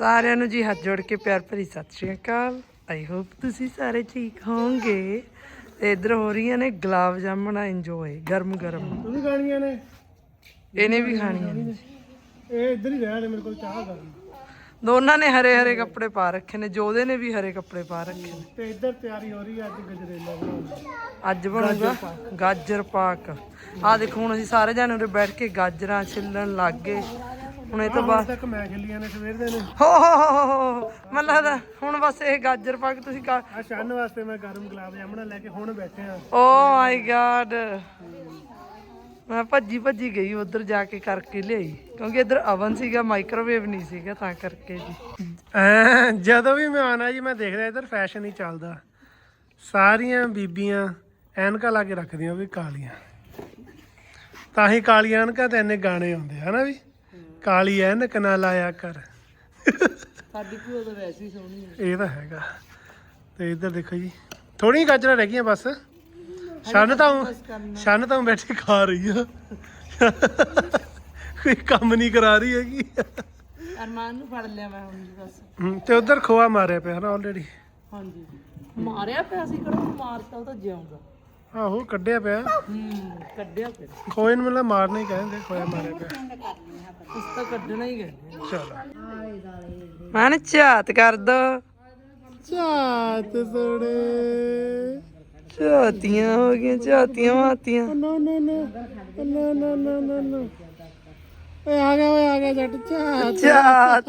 ਸਾਰਿਆਂ ਨੂੰ ਜੀ ਹੱਥ ਜੋੜ ਕੇ ਪਿਆਰ ਭਰੀ ਸਤਿ ਸ਼੍ਰੀ ਅਕਾਲ। ਆਈ ਹੋਪ ਤੁਸੀਂ ਸਾਰੇ ਠੀਕ ਹੋਵੋਗੇ। ਤੇ ਇਧਰ ਹੋ ਰਹੀਆਂ ਨੇ ਗੁਲਾਬ ਜਾਮਣਾ ਇੰਜੋਏ ਗਰਮ ਗਰਮ। ਤੂੰ ਵੀ ਖਾਣੀਆਂ ਨੇ? ਇਹਨੇ ਵੀ ਖਾਣੀਆਂ ਨੇ। ਇਹ ਇੱਧਰ ਹੀ ਰਹਿ ਨੇ ਮੇਰੇ ਕੋਲ ਚਾਹ ਕਰ। ਦੋਨਾਂ ਨੇ ਹਰੇ ਹਰੇ ਕੱਪੜੇ ਪਾ ਰੱਖੇ ਨੇ ਜੋਦੇ ਨੇ ਵੀ ਹਰੇ ਕੱਪੜੇ ਪਾ ਰੱਖੇ ਨੇ। ਤੇ ਇੱਧਰ ਤਿਆਰੀ ਹੋ ਰਹੀ ਹੈ ਅੱਜ ਗਜਰੇਲਾ ਬਣਾਉਣ ਦੀ। ਅੱਜ ਬਣੂਗਾ ਗਾਜਰ ਪਾਕ। ਆ ਦੇਖੋ ਹੁਣ ਅਸੀਂ ਸਾਰੇ ਜਾਣੇ ਉਰੇ ਬੈਠ ਕੇ ਗਾਜਰਾਂ ਛਿੱਲਣ ਲੱਗ ਗਏ। ਹੁਣ ਇਹ ਤੋਂ ਬਾਅਦ ਤੱਕ ਮੈਂ ਖੇਲੀਆਂ ਨੇ ਸਵੇਰ ਦੇ ਨੇ। ਹੋ ਹੋ ਹੋ ਹੋ ਮੈਨੂੰ ਲੱਗਦਾ ਹੁਣ ਬਸ ਇਹ ਗਾਜਰ ਪਾਕ ਤੁਸੀਂ ਕਰ ਆ ਸ਼ਾਨ ਵਾਸਤੇ ਮੈਂ ਗਰਮ ਗੁਲਾਬ ਜਾਮਣਾ ਲੈ ਕੇ ਹੁਣ ਬੈਠੇ ਆ। ਓ ਮਾਈ ਗਾਡ। ਮੈਂ ਭੱਜੀ ਭੱਜੀ ਗਈ ਉਧਰ ਜਾ ਕੇ ਕਰਕੇ ਲਿਆਈ। ਕਿਉਂਕਿ ਇੱਧਰ ਅਵਨ ਸੀਗਾ ਮਾਈਕ੍ਰੋਵੇਵ ਨਹੀਂ ਸੀਗਾ ਤਾਂ ਕਰਕੇ ਜੀ। ਐ ਜਦੋਂ ਵੀ ਮੈਂ ਆਣਾ ਜੀ ਮੈਂ ਦੇਖਦਾ ਇੱਧਰ ਫੈਸ਼ਨ ਹੀ ਚੱਲਦਾ। ਸਾਰੀਆਂ ਬੀਬੀਆਂ ਐਨਕਾਂ ਲਾ ਕੇ ਰੱਖਦੀਆਂ ਵੀ ਕਾਲੀਆਂ। ਤਾਂ ਹੀ ਕਾਲੀਆਂ ਐਨਕਾਂ ਤੇ ਇੰਨੇ ਗਾਣੇ ਆਉਂਦੇ ਹਨਾ ਵੀ? ਕਾਲੀ ਐਨਕ ਨਾ ਲਾਇਆ ਕਰ। ਸਾਡੀ ਭੂਆ ਤਾਂ ਵੈਸੇ ਹੀ ਸੋਹਣੀ ਹੈ ਇਹ ਤਾਂ ਹੈਗਾ। ਤੇ ਇੱਧਰ ਦੇਖੋ ਜੀ ਥੋੜੀਆਂ ਗਾਜਰਾਂ ਰਹਿ ਗਈਆਂ ਬਸ। ਸ਼ਨ ਤਾਂ ਸ਼ਨ ਤਾਂ ਬੈਠੇ ਖਾ ਰਹੀ ਆ। ਕੋਈ ਕੰਮ ਨਹੀਂ ਕਰਾ ਰਹੀ ਹੈਗੀ। ਅਰਮਾਨ ਨੂੰ ਫੜ ਲਿਆ ਮੈਂ ਹੁਣ ਜੀ ਬਸ। ਹਮ, ਤੇ ਉਧਰ ਖੋਆ ਮਾਰਿਆ ਪਿਆ ਨਾ ਆਲਰੇਡੀ ਹਾਂਜੀ। ਮਾਰਿਆ ਪਿਆ ਸੀ ਕਿਹੜਾ ਮਾਰਤਾ ਉਹ ਤਾਂ ਜਿਉਂਦਾ। ਆਹੋ ਕੱਢਿਆ ਪਿਆ। ਹੂੰ। ਕੱਢਿਆ ਫਿਰ। ਖੋਏ ਨੂੰ ਮਤਲਬ ਮਾਰਨਾ ਹੀ ਕਹਿੰਦੇ ਖੋਇਆ ਮਾਰਿਆ ਪਿਆ। ਉਸ ਤਾਂ ਕੱਢਣਾ ਹੀ ਗਏ ਚਲੋ। ਮਨ ਝਾਤ ਕਰ ਦੋ। ਚਾਤ ਸੜੇ। ਝਾਤੀਆਂ ਹੋ ਗਈਆਂ ਝਾਤੀਆਂ ਮਾਤੀਆਂ। ਨੋ ਨੋ ਨੋ। ਨੋ ਨੋ ਨੋ ਨੋ ਨੋ। ਓਏ ਆ ਗਿਆ ਓਏ ਆ ਗਿਆ ਜੱਟ ਚਾਤ ਝਾਤ।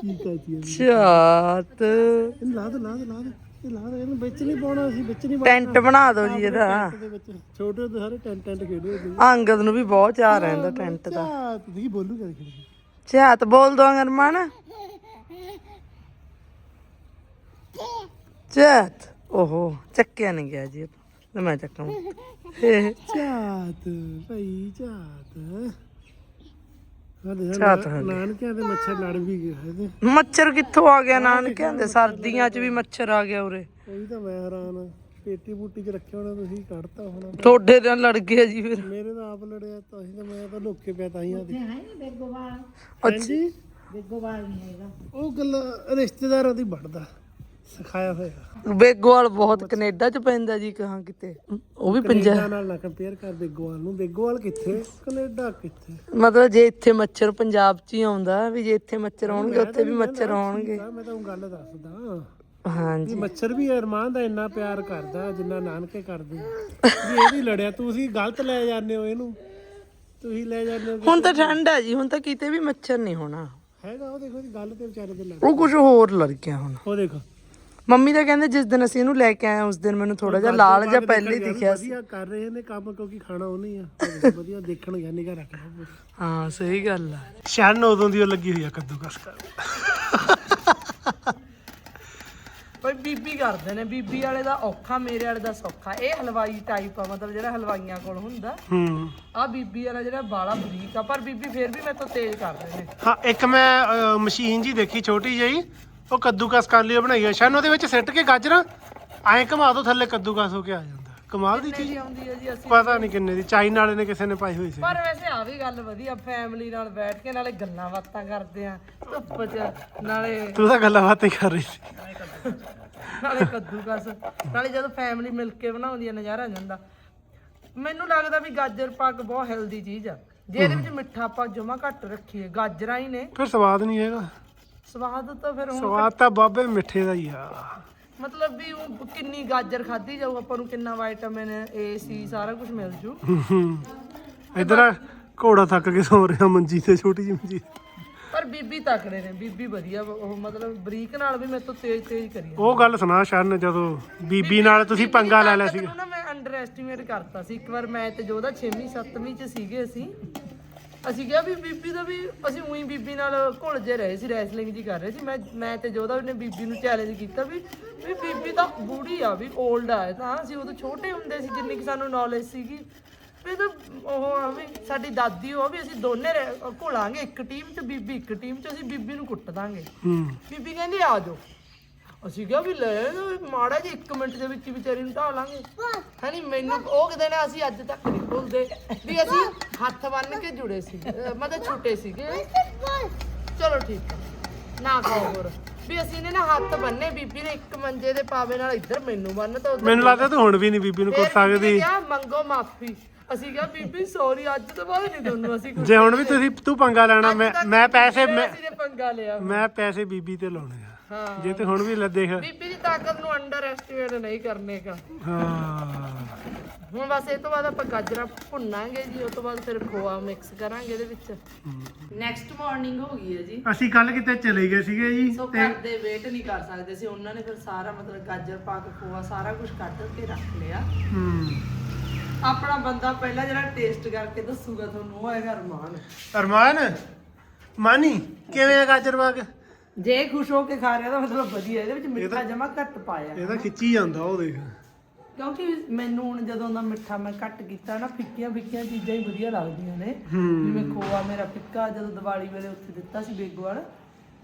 ਕੀ ਕਹਤੀ ਝਾਤ। ਇਹਨੂੰ ਲਾ ਦੋ ਲਾ ਦੋ ਲਾ ਦੋ। ਇਹ ਲਾ ਦੋ ਇਹਨੂੰ ਵਿੱਚ ਨਹੀਂ ਪਾਉਣਾ ਸੀ ਵਿੱਚ ਨਹੀਂ ਟੈਂਟ ਬਣਾ ਦਿਓ ਜੀ ਇਹਦਾ। ਟੈਂਟ ਦੇ ਵਿੱਚ। ਛੋਟੇ ਹੁੰਦੇ ਸਾਰੇ ਟੈਂਟ ਟੈਂਟ ਖੇਡਦੇ ਹੁੰਦੇ ਅੰਗਦ ਨੂੰ ਵੀ ਬਹੁਤ ਚਾਹ ਰਹਿੰਦਾ ਟੈਂਟ ਦਾ। ਚਾਤ ਦੀ ਬੋਲੂ ਕਰ ਖੇਡ ਝਾਤ ਬੋਲ ਦੋ ਅਰਮਾਨ ਝਾਤ ਓਹੋ ਚੱਕਿਆ ਨਹੀਂ ਗਿਆ ਜੀ। ਮੈਂ ਚੱਕਾਂ। ਚਾਤ ਭਈ ਚਾਤ। ਹੋ। ਨਾਨਕਿਆਂ ਦੇ ਮੱਛਰ ਲੜ ਵੀ ਗਏ ਇਹਦੇ ਮੱਛਰ ਕਿੱਥੋਂ ਆ ਗਿਆ ਨਾਨਕਿਆਂ ਦੇ? ਸਰਦੀਆਂ 'ਚ ਵੀ ਮੱਛਰ ਆ ਗਿਆ ਉਰੇ। ਉਹੀ ਤਾਂ ਮੈਂ ਹੈਰਾਨ ਆ। ਪੇਟੀ ਬੂਟੀ 'ਚ ਰੱਖਿਆ ਹੋਣਾ ਤੁਸੀਂ ਕੱਢਤਾ ਹੋਣਾ। ਤੁਹਾਡੇ ਨਾਲ ਲੜ ਗਿਆ ਜੀ ਫਿਰ। ਮੇਰੇ ਤਾਂ ਆਪ ਲੜਿਆ ਤਾਂ ਅਸੀਂ ਤਾਂ ਮੈਂ ਤਾਂ ਲੁੱਕੇ ਪਿਆ ਤਾਂ ਹੀ ਆ। ਦੀ ਅੱਛਾ ਹਾਂਜੀ? ਉਹ ਗੱਲ ਰਿਸ਼ਤੇਦਾਰਾਂ ਦੀ ਵੱਢਦਾ। ਸਿਖਾਇਆ ਹੋਇਆ। ਬੇਗੋਵਾਲ ਬਹੁਤ ਕੈਨੇਡਾ 'ਚ ਪੈਂਦਾ ਜੀ ਕਹਾਂ ਕਿਤੇ। ਉਹ ਵੀ ਪੰਜਾਬ ਨਾਲ ਨਾ ਕੰਪੇਅਰ ਕਰ ਬੇਗੋਵਾਲ ਨੂੰ। ਬੇਗੋਵਾਲ ਕਿੱਥੇ? ਕੈਨੇਡਾ ਕਿੱਥੇ? ਮਤਲਬ ਜੇ ਇੱਥੇ ਮੱਛਰ ਪੰਜਾਬ 'ਚ ਹੀ ਆਉਂਦਾ ਵੀ ਜੇ ਇੱਥੇ ਮੱਛਰ ਆਉਣਗੇ ਉੱਥੇ ਵੀ ਮੱਛਰ ਆਉਣਗੇ। ਮੈਂ ਤਾਂ ਉਹ ਗੱਲ ਦੱਸਦਾ। ਹਾਂਜੀ। ਮੱਛਰ ਵੀ ਅਰਮਾਨ ਦਾ ਇੰਨਾ ਪਿਆਰ ਕਰਦਾ ਜਿੰਨਾ ਨਾਨਕੇ ਕਰਦੇ। ਆ। ਵੀ ਇਹ ਵੀ ਲੜਿਆ ਤੁਸੀਂ ਗਲਤ ਲੈ ਜਾਂਦੇ ਹੋ ਇਹਨੂੰ। ਤੁਸੀਂ ਲੈ ਜਾਂਦੇ ਹੋ ਹੁਣ ਤਾਂ ਠੰਡ ਹੈ ਜੀ ਹੁਣ ਤਾਂ ਕਿਤੇ ਵੀ ਮੱਛਰ ਨਹੀਂ ਹੋਣਾ। ਹੈਗਾ ਉਹ ਦੇਖੋ ਜੀ ਗੱਲ ਤੇ ਵਿਚਾਰੇ ਦੇ ਲੜ ਉਹ ਕੁਝ ਹੋਰ ਲੜ ਗਿਆ ਹੁਣ। ਉਹ ਦੇਖੋ। ਮੰਮੀ ਤਾਂ ਕਹਿੰਦੇ ਜਿਸ ਦਿਨ ਅਸੀਂ ਇਹਨੂੰ ਲੈ ਕੇ ਆਏ ਉਸ ਦਿਨ ਮੈਨੂੰ ਥੋੜਾ ਜਿਹਾ ਲਾਲ ਜਿਹਾ ਪਹਿਲੇ ਹੀ ਦਿਖਿਆ ਸੀ। ਵਧੀਆ ਕਰ ਰਹੇ ਨੇ ਕੰਮ ਕਿਉਂਕਿ ਖਾਣਾ ਉਹ ਨਹੀਂ ਆ। ਵਧੀਆ ਦੇਖਣ ਗਿਆ ਨਿਗਾ ਰੱਖਣਾ ਹਾਂ ਸਹੀ ਗੱਲ ਆ। ਸ਼ਨ ਉਦੋਂ ਦੀ ਉਹ ਲੱਗੀ ਹੋਈ ਆ ਕੱਦੂ ਕਸ ਕਰ ਬਈ ਬੀਬੀ ਕਰਦੇ ਨੇ ਬੀਬੀ ਵਾਲੇ ਦਾ ਔਖਾ ਮੇਰੇ ਵਾਲੇ ਦਾ ਸੌਖਾ। ਇਹ ਹਲਵਾਈ ਟਾਈਪ ਆ ਮਤਲਬ ਜਿਹੜਾ ਹਲਵਾਈਆਂ ਕੋਲ ਹੁੰਦਾ। ਹੂੰ। ਆ ਬੀਬੀ ਵਾਲਾ ਜਿਹੜਾ ਬਾਲਾ ਬਰੀਕ ਆ ਪਰ ਬੀਬੀ ਫੇਰ ਵੀ ਮੇਰੇ ਤੋਂ ਤੇਜ਼ ਕਰ ਰਹੇ ਨੇ। ਹਾਂ ਇੱਕ ਮੈਂ ਮਸ਼ੀਨ ਜੀ ਦੇਖੀ ਛੋਟੀ ਜਿਹੀ। ਉਹ ਕੱਦੂਕਸ ਕਰ ਲਈ ਬਣਾਈ ਆ। ਸ਼ਨ ਉਹਦੇ ਵਿੱਚ ਸਿੱਟ ਕੇ ਗਾਜਰਾਂ ਐਂ ਘੁਮਾ ਦੋ ਥੱਲੇ ਕੱਦੂਕਸ ਹੋ ਕੇ ਆ ਜਾਂਦਾ। ਕਮਾਲ ਦੀ ਚੀਜ਼। ਜੀ ਆਉਂਦੀ ਹੈ ਜੀ ਅਸੀਂ ਪਤਾ ਨਹੀਂ ਕਿੰਨੇ ਦੀ ਚਾਈਨਾ ਵਾਲੇ ਨੇ ਕਿਸੇ ਨੇ ਪਾਈ ਹੋਈ ਸੀ। ਪਰ ਵੈਸੇ ਆ ਵੀ ਗੱਲ ਵਧੀਆ ਫੈਮਿਲੀ ਨਾਲ ਬੈਠ ਕੇ ਨਾਲੇ ਗੱਲਾਂ ਬਾਤਾਂ ਕਰਦੇ ਆ ਧੁੱਪ 'ਚ ਨਾਲੇ ਤੂੰ ਤਾਂ ਗੱਲਾਂ ਬਾਤਾਂ ਹੀ ਕਰ ਰਹੀ ਸੀ। ਨਾਲੇ ਕੱਦੂਕਸ। ਨਾਲੇ ਜਦੋਂ ਫੈਮਿਲੀ ਮਿਲ ਕੇ ਬਣਾਉਂਦੀ ਆ ਨਜ਼ਾਰਾ ਆ ਜਾਂਦਾ। ਮੈਨੂੰ ਲੱਗਦਾ ਵੀ ਗਾਜਰ ਪਾਕ ਬਹੁਤ ਹੈਲਦੀ ਚੀਜ਼ ਆ। ਜੇ ਇਹਦੇ ਵਿੱਚ ਮਿੱਠਾ ਆਪਾਂ ਜਮਾ ਘੱਟ ਰੱਖੀਏ ਗਾਜਰਾਂ ਹੀ ਨੇ। ਫਿਰ ਸਵਾਦ ਨਹੀਂ ਹੈਗਾ। ਸਵਾਦ ਤਾਂ ਫਿਰ ਹੁਣ ਸਵਾਦ ਤਾਂ ਬਾਬੇ ਮਿੱਠੇ ਦਾ ਹੀ ਆ। ਮਤਲਬ ਵੀ ਉਹ ਕਿੰਨੀ ਗਾਜਰ ਖਾਧੀ ਜਾਊ ਆਪਾਂ ਨੂੰ ਕਿੰਨਾ ਵਿਟਾਮਿਨ ਏ ਸੀ ਸਾਰਾ ਕੁਝ ਮਿਲ ਜੂ। ਇਧਰ ਘੋੜਾ ਥੱਕ ਕੇ ਸੌ ਰਿਹਾ ਮੰਜੀ ਤੇ ਛੋਟੀ ਜਿਹੀ ਮੰਜੀ। ਪਰ ਬੀਬੀ ਤਕੜੇ ਨੇ ਬੀਬੀ ਵਧੀਆ ਵਾ, ਉਹ ਮਤਲਬ ਬਰੀਕ ਨਾਲ ਵੀ ਮੇਰੇ ਤੋਂ ਤੇਜ਼ ਤੇਜ਼ ਕਰੀ ਉਹ ਗੱਲ ਸੁਣਾ ਸ਼ਨ ਜਦੋਂ ਬੀਬੀ ਨਾਲ ਤੁਸੀਂ ਪੰਗਾ ਲੈ ਲਿਆ ਸੀ ਨੂੰ ਨਾ ਮੈਂ ਅੰਡਰ ਐਸਟੀਮੇਟ ਕਰਤਾ ਸੀ। ਇੱਕ ਵਾਰ ਮੈਂ ਤੇ ਜੋਦਾ 6ਵੀਂ 7ਵੀਂ ਚ ਸੀਗੇ ਅਸੀਂ ਅਸੀਂ ਕਿਹਾ ਵੀ ਬੀਬੀ ਦਾ ਵੀ ਅਸੀਂ ਉਹੀ ਬੀਬੀ ਨਾਲ ਘੁਲ ਜੇ ਰਹੇ ਸੀ ਰੈਸਲਿੰਗ ਜੀ ਕਰ ਰਹੇ ਸੀ। ਮੈਂ ਮੈਂ ਤੇ ਜੋਦਾ ਨੇ ਬੀਬੀ ਨੂੰ ਚੈਲੰਜ ਕੀਤਾ ਵੀ ਵੀ ਬੀਬੀ ਤਾਂ ਬੂੜੀ ਆ ਵੀ 올ਡ ਆ। ਤਾਂ ਅਸੀਂ ਉਦੋਂ ਛੋਟੇ ਹੁੰਦੇ ਸੀ ਜਿੰਨੀ ਕਿ ਸਾਨੂੰ ਨੌਲੇਜ ਸੀਗੀ। ਵੀ ਤਾਂ ਉਹ ਆ ਵੀ ਸਾਡੀ ਦਾਦੀ ਉਹ ਵੀ ਅਸੀਂ ਦੋਨੇ ਰਹਿ- ਘੁਲਾਂਗੇ ਇੱਕ ਟੀਮ ਚ ਬੀਬੀ ਇੱਕ ਟੀਮ ਚ ਅਸੀਂ ਬੀਬੀ ਨੂੰ ਕੁੱਟ ਦਾਂਗੇ। ਹੂੰ। ਬੀਬੀ ਕਹਿੰਦੀ ਆ ਜਾਓ। ਅਸੀਂ ਕਿਹਾ ਵੀ ਲੈ ਇਹਨੂੰ ਮਾੜਾ ਜਿਹਾ 1 ਮਿੰਟ ਦੇ ਵਿੱਚ ਵਿਚਾਰੀ ਨੂੰ ਢਾ ਲਾਂਗੇ। ਹੈਨੀ ਮੈਨੂੰ ਉਹ ਕਿਤੇ ਨਾ ਅਸੀਂ ਅੱਜ ਤੱਕ ਨਹੀਂ ਭੁੱਲਦੇ ਵੀ ਅਸੀਂ ਹੱਥ ਬੰਨ ਕੇ ਜੁੜੇ ਸੀ ਅਹ ਮਤਲਬ ਛੁੱਟੇ ਸੀਗੇ। ਚਲੋ ਠੀਕ ਹੈ ਨਾ ਕਹੋ ਹੋਰ। ਵੀ ਅਸੀਂ ਨੇ ਨਾ ਹੱਥ ਬੰਨੇ ਬੀਬੀ ਨੇ ਇੱਕ ਮੰਜੇ ਦੇ ਪਾਵੇ ਨਾਲ ਇੱਧਰ ਮੈਨੂੰ ਬੰਨ ਤਾਂ ਉੱਧਰ ਮੈਨੂੰ ਲੱਗਦਾ ਤੂੰ ਹੁਣ ਵੀ ਨਹੀਂ ਬੀਬੀ ਨੂੰ ਕੁੱਟ ਫਿਰ ਬੀਬੀ ਨੇ ਸਕਦੀ ਕਿਹਾ ਮੰਗੋ ਮਾਫੀ। ਅਸੀਂ ਕਿਹਾ ਬੀਬੀ ਸੌਰੀ ਅੱਜ ਤੋਂ ਬਾਅਦ ਨਹੀਂ ਤੁਹਾਨੂੰ ਅਸੀਂ ਜੇ ਹੁਣ ਵੀ ਤੁਸੀਂ ਤੂੰ ਪੰਗਾ ਲੈਣਾ ਮੈਂ ਮੈਂ ਪੈਸੇ ਫਿਰ ਮੈਂ ਅਸੀਂ ਨੇ ਪੰਗਾ ਲਿਆ ਮੈਂ ਪੈਸੇ ਬੀਬੀ ਤੇ ਲਾਉਣੇ ਆ। ਹਾਂ। ਜੇ ਤੇ ਹੁਣ ਵੀ ਲੈ ਦੇਖ ਬੀਬੀ ਦੀ ਤਾਕਤ ਨੂੰ ਅੰਡਰ ਐਸਟੀਮੇਟ ਨਹੀਂ ਕਰਨੇ ਕਾ ਹਾਂ। ਹੁਣ ਬਸ ਇਹ ਤੋਂ ਬਾਅਦ ਆਪਾਂ ਗਾਜਰਾਂ ਭੁੰਨਾਂਗੇ ਜੀ ਉਸ ਤੋਂ ਬਾਅਦ ਫਿਰ ਖੋਆ ਮਿਕਸ ਕਰਾਂਗੇ ਇਹਦੇ ਵਿੱਚ। ਨੈਕਸਟ ਮਾਰਨਿੰਗ ਹੋ ਗਈ ਹੈ ਜੀ। ਅਸੀਂ ਕੱਲ ਕਿਤੇ ਚਲੇ ਗਏ ਸੀਗੇ ਜੀ ਸੋ ਤੇ ਘਰ ਦੇ ਵੇਟ ਨਹੀਂ ਕਰ ਸਕਦੇ ਸੀ। ਉਹਨਾਂ ਨੇ ਫਿਰ ਸਾਰਾ ਮਤਲਬ ਗਾਜਰ ਪਾ ਕੇ ਖੋਆ ਸਾਰਾ ਕੁਝ ਕੱਢ ਕੇ ਰੱਖ ਲਿਆ। ਹੂੰ। ਆਪਣਾ ਬੰਦਾ ਪਹਿਲਾਂ ਜਿਹੜਾ ਟੇਸਟ ਕਰਕੇ ਦੱਸੂਗਾ ਤੁਹਾਨੂੰ ਉਹ ਹੈਗਾ ਅਰਮਾਨ। ਅਰਮਾਨ? ਮਾਨੀ ਕਿਵੇਂ ਆ ਗਾਜਰ ਬਾਗ? ਜੇ ਖੁਸ਼ ਹੋ ਕੇ ਖਾ ਰਿਹਾ ਤਾਂ ਮਤਲਬ ਵਧੀਆ ਇਹਦੇ ਵਿੱਚ ਮਿੱਠਾ ਜਮਾ ਘੱਟ ਪਾਇਆ ਇਹ ਤਾਂ ਖਿੱਚੀ ਜਾਂਦਾ ਉਹ ਦੇਖ। ਕਿਉਂਕਿ ਮੈਨੂੰ ਹੁਣ ਜਦੋਂ ਦਾ ਮਿੱਠਾ ਮੈਂ ਘੱਟ ਕੀਤਾ ਨਾ ਫਿੱਕੀਆਂ ਫਿੱਕੀਆਂ ਚੀਜ਼ਾਂ ਹੀ ਵਧੀਆ ਲੱਗਦੀਆਂ ਨੇ। ਜਿਵੇਂ ਖੋਆ ਮੇਰਾ ਫਿੱਕਾ ਜਦੋਂ ਦੀਵਾਲੀ ਵੇਲੇ ਉੱਥੇ ਦਿੱਤਾ ਸੀ ਬੇਗਵਾਲ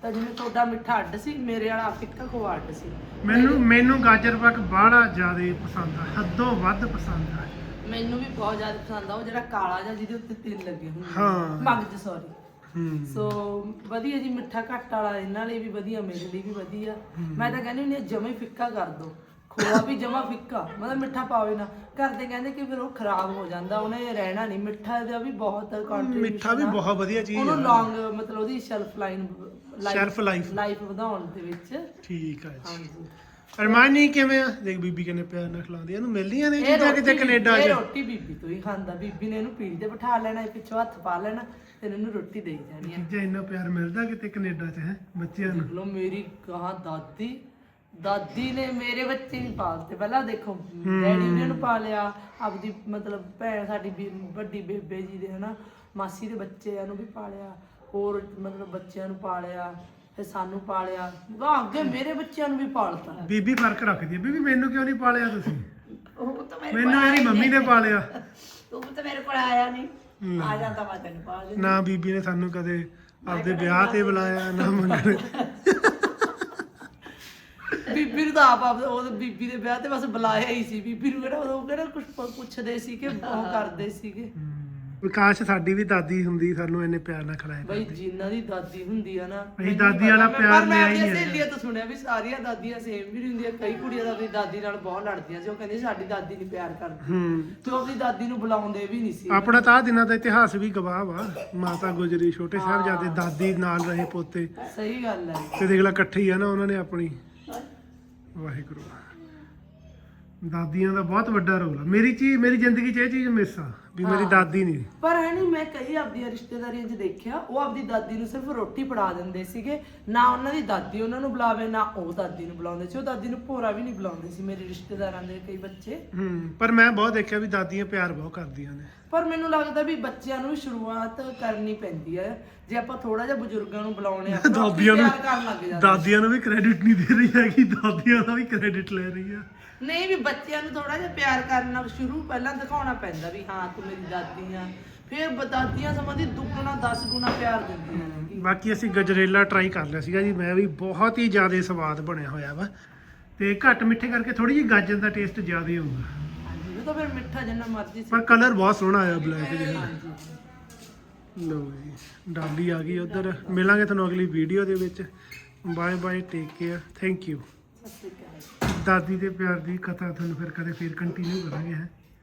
ਤਾਂ ਜਿਵੇਂ ਤੁਹਾਡਾ ਮਿੱਠਾ ਅੱਡ ਸੀ ਮੇਰੇ ਵਾਲਾ ਫਿੱਕਾ ਖੋਆ ਅੱਡ ਸੀ। ਮੈਨੂੰ ਮੈਨੂੰ ਗਾਜਰ ਬਾਗ ਬਾਹਲਾ ਜ਼ਿਆਦਾ ਪਸੰਦ ਆ ਹੱਦੋਂ ਵੱਧ ਪਸੰਦ ਆ। ਮੈਨੂੰ ਵੀ ਬਹੁਤ ਜ਼ਿਆਦਾ ਪਸੰਦ ਆ ਉਹ ਜਿਹੜਾ ਕਾਲਾ ਜਿਹਾ ਜਿਹਦੇ ਉੱਤੇ ਤਿਲ ਲੱਗੇ ਹੁੰਦੇ ਨੇ। ਹਾਂ। ਮਗਜ ਸੌਰੀ ਹੂੰ। ਸੋ ਵਧੀਆ ਜੀ ਮਿੱਠਾ ਘੱਟ ਵਾਲਾ ਇਹਨਾਂ ਲਈ ਵੀ ਵਧੀਆ ਮੇਰੇ ਲਈ ਵੀ ਵਧੀਆ। ਮੈਂ ਤਾਂ ਕਹਿੰਦੀ ਹੁੰਦੀ ਹਾਂ ਜਮੇ ਫਿੱਕਾ ਕਰ ਦੋ। ਖੋਆ ਵੀ ਜਮਾ ਫਿੱਕਾ ਮਤਲਬ ਮਿੱਠਾ ਪਾਵੇ ਨਾ। ਘਰ ਦੇ ਕਹਿੰਦੇ ਕਿ ਫਿਰ ਉਹ ਖਰਾਬ ਹੋ ਜਾਂਦਾ ਉਹਨੇ ਰਹਿਣਾ ਨਹੀਂ। ਮਿੱਠਾ ਦਾ ਵੀ ਬਹੁਤ ਕੰਟਰੀਬਿਊਸ਼ਨ ਮਿੱਠਾ ਵੀ ਬਹੁਤ ਵਧੀਆ ਚੀਜ਼ ਉਹਨੂੰ ਆ। ਲੌਂਗ ਮਤਲਬ ਉਹਦੀ ਸ਼ੈਲਫ ਲਾਈਨ ਲਾਈਫ ਵਧਾਉਣ ਦੇ ਵਿੱਚ। ਠੀਕ ਆ ਜੀ। ਹਾਂਜੀ। ਅਰਮਾਨੀ ਕਿਵੇਂ ਆ? ਦੇਖ ਬੀਬੀ ਕਿੰਨੇ ਪਿਆਰ ਨਾਲ ਖਿਲਾਉਂਦੀ ਆ। ਇਹਨੂੰ ਮਿਲਦੀਆਂ ਨੇ ਚੀਜ਼ਾਂ ਕਿਤੇ ਕੈਨੇਡਾ ਇਹ 'ਚ ਰੋਟੀ ਬੀਬੀ ਤੋਂ ਹੀ ਖਾਂਦਾ। ਬੀਬੀ ਨੇ ਇਹਨੂੰ ਪੀੜੀ ਤੇ ਬਿਠਾ ਲੈਣਾ ਇਹ ਪਿੱਛੋਂ ਹੱਥ ਪਾ ਲੈਣਾ ਤੇ ਇਹਨੂੰ ਰੋਟੀ ਦੇਈ ਜਾਣੀ ਹੈ ਚੀਜ਼ਾਂ ਇੰਨਾ ਪਿਆਰ ਮਿਲਦਾ ਕਿਤੇ ਕੈਨੇਡਾ 'ਚ ਹੈ ਬੱਚਿਆਂ ਨੂੰ? ਲਓ ਮੇਰੀ ਕਹਾ ਦਾਦੀ। ਦਾਦੀ ਨੇ ਮੇਰੇ ਬੱਚੇ ਨਹੀਂ ਪਾਲਤੇ। ਪਹਿਲਾਂ ਦੇਖੋ ਡੈਡੀ ਨੇ ਇਹਨੂੰ ਪਾਲਿਆ। ਆਪਦੀ ਮਤਲਬ ਭੈਣ ਸਾਡੀ ਵੱਡੀ ਬੇਬੇ ਜੀ ਦੇ ਹਨਾ। ਮਾਸੀ ਦੇ ਬੱਚਿਆਂ ਨੂੰ ਵੀ ਪਾਲਿਆ। ਹੋਰ ਮਤਲਬ ਬੱਚਿਆਂ ਨੂੰ ਪਾਲਿਆ। ਫਿਰ ਸਾਨੂੰ ਪਾਲਿਆ। ਵਾਹ ਅੱਗੇ ਮੇਰੇ ਬੱਚਿਆਂ ਨੂੰ ਵੀ ਪਾਲਤਾ। ਬੀਬੀ ਫ਼ਰਕ ਰੱਖਦੀ ਆ ਬੀਬੀ ਮੈਨੂੰ ਕਿਉਂ ਨਹੀਂ ਪਾਲਿਆ ਤੁਸੀਂ? ਉਹ ਤਾਂ ਮੇਰੇ ਮੈਨੂੰ ਮੇਰੀ ਮੰਮੀ ਨੇ ਪਾਲਿਆ। ਤੂੰ ਤਾਂ ਮੇਰੇ ਕੋਲ ਆਇਆ ਨਹੀਂ। ਆ ਜਾਂਦਾ ਮੈਂ ਤੈਨੂੰ ਪਾਲ ਨਾ ਬੀਬੀ ਨੇ ਸਾਨੂੰ ਕਦੇ ਆਪਦੇ ਵਿਆਹ ਤੇ ਬੁਲਾਇਆ ਨਾ ਮੰਗਣ। ਬੀਬੀ ਨੂੰ ਤਾਂ ਆਪ ਆਪ ਉਹ ਬੀਬੀ ਦੇ ਵਿਆਹ ਤੇ ਬਸ ਬੁਲਾਇਆ ਹੀ ਸੀ। ਬੀਬੀ ਨੂੰ ਕਿਹੜਾ ਉਹ ਕਿਹੜਾ ਕੁਝ ਪੁੱਛਦੇ ਸੀ ਕਿ ਉਹ ਕਰਦੇ ਸੀਗੇ। ਵਿਕਾਸ ਸਾਡੀ ਵੀ ਦਾਦੀ ਹੁੰਦੀ ਸਾਨੂੰ ਇੰਨੇ ਪਿਆਰ ਨਾਲ ਖਿਲਾਇਆ ਬਈ ਜਿਨ੍ਹਾਂ ਦੀ ਦਾਦੀ ਹੁੰਦੀ ਆ ਨਾ ਮੈਨੂੰ ਦਾਦੀ ਪਤਾ, ਵਾਲਾ ਮੈਂ- ਪਿਆਰ ਪਰ ਮੈਂ ਲਿਆ ਹੀ ਆਪਣੀਆਂ ਨਹੀਂ ਸਹੇਲੀਆਂ ਤੋਂ ਸੁਣਿਆ ਵੀ ਸਾਰੀਆਂ ਦਾਦੀਆਂ ਸੇਮ ਵੀ ਨਹੀਂ ਹੁੰਦੀਆਂ ਕਈ ਕੁੜੀਆਂ ਤਾਂ ਆਪਣੀ ਦਾਦੀ ਨਾਲ ਬਹੁਤ ਲੜਦੀਆਂ ਸੀ ਉਹ ਕਹਿੰਦੀ ਸਾਡੀ ਦਾਦੀ ਨਹੀਂ ਪਿਆਰ ਕਰਦੀ। ਹੂੰ। ਤੇ ਉਹ ਆਪਣੀ ਦਾਦੀ ਨੂੰ ਬੁਲਾਉਂਦੇ ਵੀ ਨਹੀਂ ਸੀ। ਆਪਣਾ ਤਾਂ ਆਹ ਦਿਨਾਂ ਦਾ ਇਤਿਹਾਸ ਵੀ ਗਵਾਹ ਵਾ ਮਾਤਾ ਗੁਜਰੀ ਛੋਟੇ ਸਾਹਿਬਜ਼ਾਦੇ ਦਾਦੀ ਨਾਲ ਰਹੇ ਪੋਤੇ। ਸਹੀ ਗੱਲ ਹੈ। ਤੇ ਦੇਖ ਲੈ ਇਕੱਠੇ ਹੀ ਆ ਨਾ ਉਹਨਾਂ ਨੇ ਆਪਣੀ। ਵਾਹਿਗੁਰੂ। ਦਾਦੀਆਂ ਦਾ ਬਹੁਤ ਵੱਡਾ ਰੋਲ ਆ। ਮੇਰੀ ਚੀਜ਼ ਮੇਰੀ ਜ਼ਿੰਦਗੀ 'ਚ ਇਹ ਚੀਜ਼ ਮਿਸ ਆ। ਵੀ ਮੇਰੀ ਦਾਦੀ ਨਹੀਂ ਪਰ ਹੈ ਨਹੀਂ ਮੈਂ ਕਈ ਆਪਦੀਆਂ ਰਿਸ਼ਤੇਦਾਰੀਆਂ 'ਚ ਦੇਖਿਆ ਉਹ ਆਪਦੀ ਦਾਦੀ ਨੂੰ ਸਿਰਫ ਰੋਟੀ ਫੜਾ ਦਿੰਦੇ ਸੀਗੇ। ਨਾ ਉਹਨਾਂ ਦੀ ਦਾਦੀ ਉਹਨਾਂ ਨੂੰ ਬੁਲਾਵੇ ਨਾ ਉਹ ਦਾਦੀ ਨੂੰ ਬੁਲਾਉਂਦੇ ਸੀ। ਉਹ ਦਾਦੀ ਨੂੰ ਭੋਰਾ ਵੀ ਨਹੀਂ ਬੁਲਾਉਂਦੇ ਸੀ ਮੇਰੇ ਰਿਸ਼ਤੇਦਾਰਾਂ ਦੇ ਕਈ ਬੱਚੇ। ਹੂੰ ਪਰ ਮੈਂ ਬਹੁਤ ਦੇਖਿਆ ਵੀ ਦਾਦੀਆਂ ਪਿਆਰ ਬਹੁਤ ਕਰਦੀਆਂ ਨੇ। ਪਰ ਮੈਨੂੰ ਲੱਗਦਾ ਵੀ ਬੱਚਿਆਂ ਨੂੰ ਵੀ ਸ਼ੁਰੂਆਤ ਕਰਨੀ ਪੈਂਦੀ ਹੈ। ਜੇ ਆਪਾਂ ਥੋੜਾ ਜਿਹਾ ਬਜ਼ੁਰਗਾਂ ਨੂੰ ਬੁਲਾਉਣੇ ਆ ਦਾਦੀਆਂ ਨੂੰ ਪਿਆਰ ਕਰਨ ਲੱਗ ਜਾਂਦੇ ਦਾਦੀਆਂ ਨੂੰ ਵੀ ਕ੍ਰੈਡਿਟ ਨਹੀਂ ਦੇ ਰਹੀ ਹੈਗੀ ਦਾਦੀਆਂ ਦਾ ਵੀ ਕ੍ਰੈਡਿਟ ਲੈ ਰਹੀ ਆ। ਨਹੀਂ ਵੀ ਬੱਚਿਆਂ ਨੂੰ ਥੋੜਾ ਜਿਹਾ ਪਿਆਰ ਕਰਨਾ ਸ਼ੁਰੂ ਪਹਿਲਾਂ ਦਿਖਾਉਣਾ ਪੈਂਦਾ ਵੀ ਹਾਂ ਤੂੰ ਮੇਰੀ ਦਾਦੀ ਆ। ਫਿਰ ਦਾਦੀਆਂ ਸੰਬੰਧੀ ਦੁੱਗਣਾ 10 ਗੁਣਾ ਪਿਆਰ ਦਿੰਦੀਆਂ ਨੇ। ਬਾਕੀ ਅਸੀਂ ਗਜਰੇਲਾ ਟਰਾਈ ਕਰ ਲਿਆ ਸੀਗਾ ਜੀ। ਮੈਂ ਵੀ ਬਹੁਤ ਹੀ ਜ਼ਿਆਦਾ ਸਵਾਦ ਬਣਿਆ ਹੋਇਆ ਵਾ। ਤੇ ਘੱਟ ਮਿੱਠੇ ਕਰਕੇ ਥੋੜੀ ਜਿਹੀ ਗਾਜਰ ਦਾ ਟੇਸਟ ਜ਼ਿਆਦਾ ਹੋਊਗਾ। ਹਾਂਜੀ ਉਹ ਤਾਂ ਫਿਰ ਮਿੱਠਾ ਜਿੰਨਾ ਮਰਜ਼ੀ ਸੀ। ਪਰ ਕਲਰ ਬਹੁਤ ਸੋਹਣਾ ਆਇਆ ਬਲੈਕ ਜਿਹਾ। ਹਾਂਜੀ। ਜੀ ਡਾਲੀ ਆ ਗਈ ਉਧਰ। ਮਿਲਾਂਗੇ ਤੁਹਾਨੂੰ ਅਗਲੀ ਵੀਡੀਓ ਦੇ ਵਿੱਚ। Bye bye take care thank you ਸਤਿ ਸ਼੍ਰੀ ਅਕਾਲ। ਦਾਦੀ ਦੇ ਪਿਆਰ ਦੀ ਕਥਾ ਤੁਹਾਨੂੰ ਫਿਰ ਕਦੇ ਫਿਰ ਕੰਟੀਨਿਊ ਕਰਾਂਗੇ ਹੈ।